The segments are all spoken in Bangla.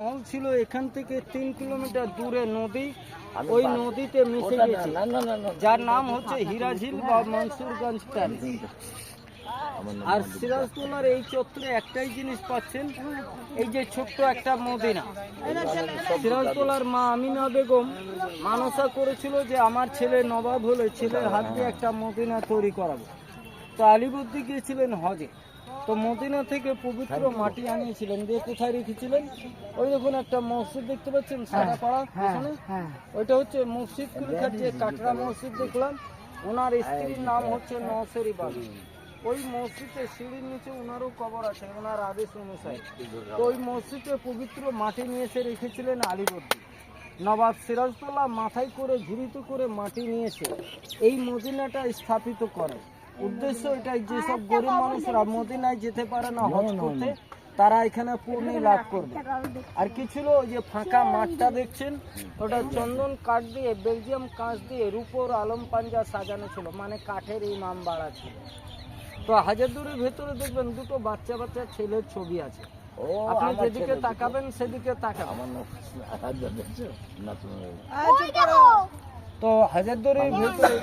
মহল ছিল এখান থেকে তিন কিলোমিটার দূরে নদী ওই নদীতে মিশে গেছে। যার নাম হচ্ছে হিরাঝিল বা মনসুরগঞ্জ প্যালেস আর সিরাজদৌলার এই চত্বরে একটাই জিনিস পাচ্ছেন এই যে ছোট্ট একটা মদিনা। সিরাজদৌলার মা আমিনা বেগম মানসা করেছিল যে আমার ছেলে নবাব হলে ছেলের হাত দিয়ে একটা মদিনা তৈরি করাবো। তো আলিবুদ্দি গিয়েছিলেন হজে। তো মদিনা থেকে পবিত্র মাটি আনিয়েছিলেন। দিয়ে কোথায় রেখেছিলেন? ওই দেখুন একটা মসজিদ দেখতে পাচ্ছেন সাদা পাড়া পিছনে? ওইটা হচ্ছে মসজিদ কুলখার যে কাটরা মসজিদ দেখলাম। ওনার স্ত্রীর নাম হচ্ছে নওসেরি বাবু ওই মসজিদে সিঁড়ির নিচে ওনারও কবর আছে ওনার আদেশ অনুসারে। তো ওই মসজিদে পবিত্র মাটি নিয়ে এসে রেখেছিলেন আলিবর্দি। নবাব সিরাজদৌল্লাহ মাথায় করে ঝুড়িতে করে মাটি নিয়ে এসে এই মদিনাটা স্থাপিত করে উদ্দেশ্য এটাই যেসব গরিব মানুষরা মদিনায় যেতে পারে না হজ করতে তারা এখানে পূর্ণি লাভ করবে। আর কি ছিল ওই যে ফাঁকা মাঠটা দেখছেন ওটা চন্দন কাঠ দিয়ে বেলজিয়াম কাঁচ দিয়ে রূপোর আলম পাঞ্জা সাজানো ছিল মানে কাঠের ইমাম বাড়া ছিল। তো হাজারদুরের ভেতরে দেখবেন দুটো বাচ্চা বাচ্চা ছেলের ছবি আছে। আপনি যেদিকে তাকাবেন সেদিকে তাকাবেন। তো হাজারদুরের ভেতরে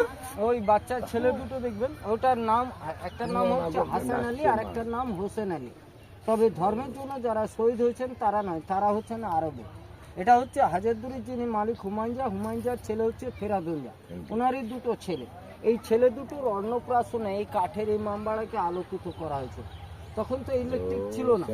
ওই বাচ্চা ছেলে দুটো দেখবেন ওটার নাম একটার নাম হচ্ছে হাসান আলী আর একটার নাম হোসেন আলী। তবে ধর্মের জন্য যারা শহীদ হয়েছেন তারা নয় তারা হচ্ছেন আরবে। এটা হচ্ছে হাজারদুরির যিনি মালিক হুমায়ুনজা হুমায়ুনজার ছেলে হচ্ছে ফেরাদুল্লাহ ওনারই দুটো ছেলে। এই ছেলে দুটোর অন্নপ্রাশনে এই কাঠের এই মামবাড়াকে আলোকিত করা হয়েছে তখন তো ইলেকট্রিক ছিল না।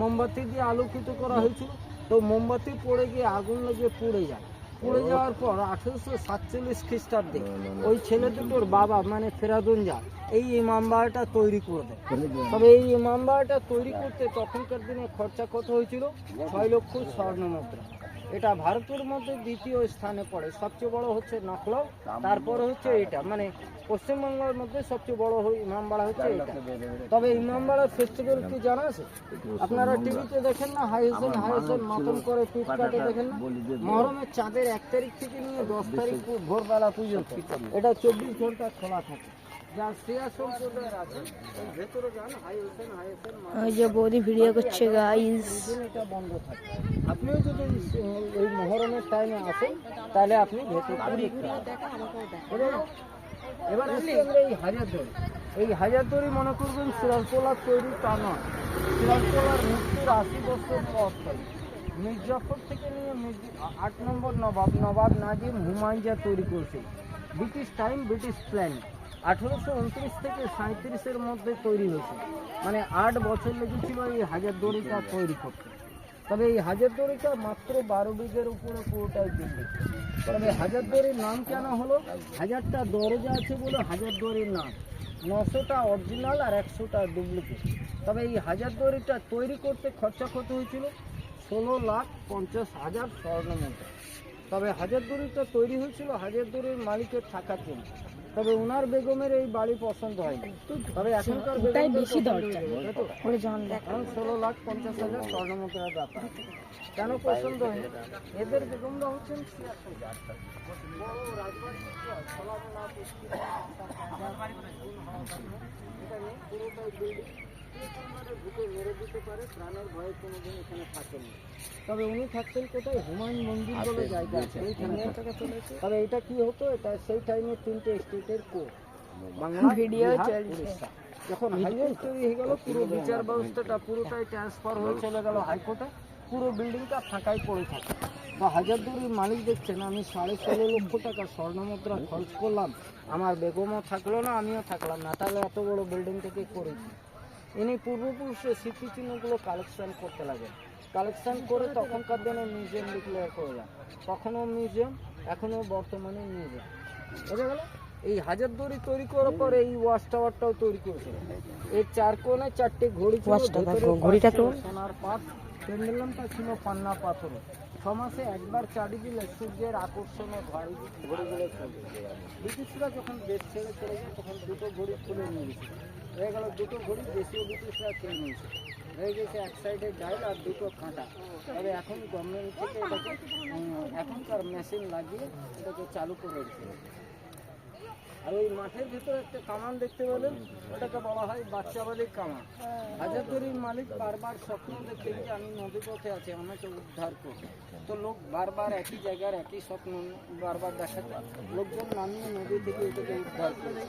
মোমবাতি দিয়ে আলোকিত করা হয়েছিল। তো মোমবাতি পড়ে গিয়ে আগুন লেগে পুড়ে যায়। পুড়ে যাওয়ার পর আঠেরোশো সাতচল্লিশ খ্রিস্টাব্দে ওই ছেলে দুটোর বাবা মানে ফেরাদুন যা এই ইমামবাড়াটা তৈরি করে দেয়। তবে এই ইমামবাড়াটা তৈরি করতে তখনকার দিনে খরচা কত হয়েছিল? ছয় লক্ষ স্বর্ণ মুদ্রা। এটা ভারতের মধ্যে দ্বিতীয় স্থানে পড়ে। সবচেয়ে বড় হচ্ছে নকলৌ তারপর হচ্ছে এটা মানে পশ্চিমবঙ্গের মধ্যে সবচেয়ে বড় ইমামবাড়া হচ্ছে এটা তবে ইমামবাড়ার ফেস্টিভ্যাল কি জানা আছে? আপনারা টিভিতে দেখেন না হাই হোসেন হাই হোসেন মাতন করে পিঠ কাটে দেখেন না? মহরমের চাঁদের এক তারিখ থেকে নিয়ে দশ তারিখ ভোরবেলা পর্যন্ত। এটা চব্বিশ ঘণ্টা খোলা থাকে। যা ওই যে বৌদি ভিডিও করছে গাইস আপনিও যদি এই- মহরমের টাইমে আসেন তাহলে আপনি ভেতর এবার এই হাজারদুয়ারি। এই হাজারদুয়ারি মনে করবেন সিরাজদৌলার তৈরি তা নয়। সিরাজদৌলার মৃত্যুর আশি বছর পর মির্জাফর থেকে নিয়ে আট নম্বর নবাব নবাব নাজিম হুমায়ুন তৈরি করেছে। ব্রিটিশ টাইম ব্রিটিশ প্ল্যান আঠেরোশো উনত্রিশ থেকে সাঁত্রিশের মধ্যে তৈরি হয়েছে। মানে আট বছর লেগেছিল এই হাজার হাজারদুয়ারিটা তৈরি করতে। তবে এই হাজার হাজারদুয়ারিটা মাত্র বারো বিঘের উপরে পুরোটাই বিল্ডিং তবে হাজার হাজারদুয়ারির নাম কেন হলো? হাজারটা দরজা আছে বলে হাজার হাজারদুয়ারির নাম। নশোটা অরিজিনাল আর একশোটা ডুপ্লিকেট। তবে এই হাজার হাজারদুয়ারিটা তৈরি করতে খরচা কত হয়েছিল? ষোলো লাখ পঞ্চাশ হাজার স্বর্ণ তবে হাজারদুয়ারিটা তৈরি হয়েছিল হাজার হাজারদুয়ারির মালিকের থাকার জন্য। তবে উনার বেগমের এই বাড়ি পছন্দ হয়নি। তবে এখনকার বেশি দরকার। এখন ষোলো লাখ পঞ্চাশ হাজার স্বর্ণ মুদ্রার ব্যাপার। কেন পছন্দ হয়নি? এদের বেগমরা হচ্ছেন এটা পুরোটাই। তবে উনি থাকতেন কোথায়? হুমায়ুন মন্দির বলে জায়গা আছে তবে এটা কি হতো? এটা সেই টাইমে তিনটে স্টেটের কোর্ট বাংলা ভিডিও চলছে। যখন হাইকোর্ট তৈরি হয়ে গেল পুরো বিচার ব্যবস্থাটা পুরোটাই ট্রান্সফার হয়ে চলে গেল হাইকোর্টে। পুরো বিল্ডিংটা ফাঁকাই পড়ে থাকে। হাজারদুয়ারির মালিক দেখছেন আমি সাড়ে ষোলো লক্ষ টাকা স্বর্ণমুদ্রা খরচ করলাম। আমার বেগমও থাকল না আমিও থাকলাম না। তাহলে এত বড় বিল্ডিং থেকে করেছি। ইনি পূর্বপুরুষের স্মৃতিচিহ্নগুলো কালেকশন করতে লাগে। কালেকশন করে তখনকার দিনে মিউজিয়াম ডিক্লেয়ার করলাম তখনও মিউজিয়াম এখনও বর্তমানে মিউজিয়াম বোঝা গেল? এই হাজারদুয়ারি তৈরি করার পর এই ওয়াচ টাওয়ারটাও তৈরি করেছে। এর চার কোণে চারটে ঘড়ি ঘড়িটা তো- সোনার পাত পেন্ডেলামটা ছিল পান্না পাথরে ছ মাসে একবার চাড়ি দিলে সূর্যের আকর্ষণে ঘড়ি ঘড়িগুলো চলবে ব্রিটিশরা যখন দেশ ছেড়ে চলে যায় তখন দুটো ঘড়ি খুলে নিয়ে গেছে। হয়ে গেল দুটো ঘড়ি, দেশীয় ব্রিটিশরা কিনে নিয়েছে। হয়ে গেছে এক সাইডে ডাইল আর দুটো কাঁটা। তবে এখন গভর্নমেন্ট থেকে এখনকার মেশিন লাগিয়ে এটাকে চালু করে দিচ্ছে আর ওই মাঠের ভিতরে একটা কামান দেখতে পেলেন। ওটাকে বলা হয় বাচ্চাবালির কামান। হাজারদুয়ারির মালিক বারবার স্বপ্ন দেখে যে আমি নদী পথে আছি আমাকে উদ্ধার করবে তো লোক বারবার একই জায়গার একই স্বপ্ন বারবার দেখাতে লোকজন নামিয়ে নদী থেকে এটাকে উদ্ধার করে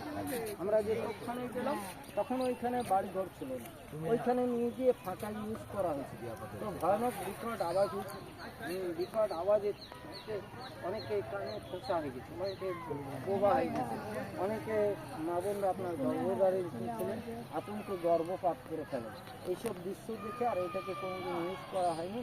আমরা যে ওখানে গেলাম তখন ওইখানে বাড়ি ঘর ছিল না। ওইখানে নিয়ে গিয়ে ফাঁকা ইউজ করা হয়েছে। তো ভয়ানক বিকট আওয়াজ উম, বিকট আওয়াজে অনেকে কানে খোঁচা হয়ে গেছে অনেকে বোবা হয়ে গেছে। অনেকে মা বোনরা আপনার গর্ভধারীর ছিলেন আতঙ্কে, গর্ভপাত করে ফেলেন এইসব দৃশ্য দেখে আর এটাকে কোনোদিন ইউজ করা হয়নি।